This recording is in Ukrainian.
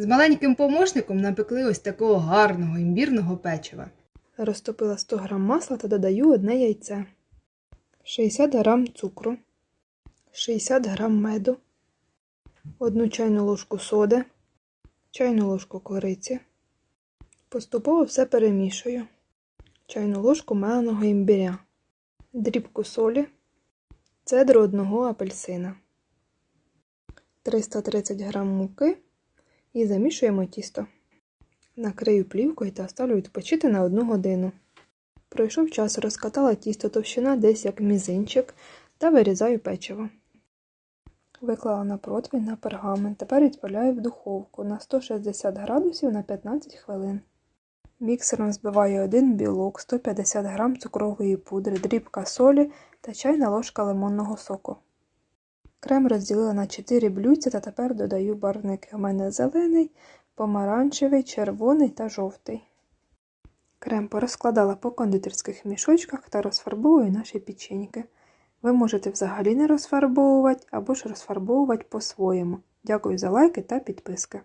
З маленьким помощником напекли ось такого гарного імбірного печива. Розтопила 100 г масла та додаю одне яйце, 60 г цукру, 60 г меду, 1 чайну ложку соди, чайну ложку кориці. Поступово все перемішую. Чайну ложку меленого імбиря, дрібку солі, цедру одного апельсина, 330 г муки і замішуємо тісто. Накрию плівкою та ставлю відпочити на одну годину. Пройшов час, розкатала тісто товщина десь як мізинчик та вирізаю печиво. Виклала на противень на пергамент. Тепер відправляю в духовку на 160 градусів на 15 хвилин. Міксером збиваю один білок, 150 г цукрової пудри, дрібка солі та чайна ложка лимонного соку. Крем розділила на 4 блюдця та тепер додаю барвники. У мене зелений, помаранчевий, червоний та жовтий. Крем порозкладала по кондитерських мішочках та розфарбовую наші печеньки. Ви можете взагалі не розфарбовувати або ж розфарбовувати по-своєму. Дякую за лайки та підписки.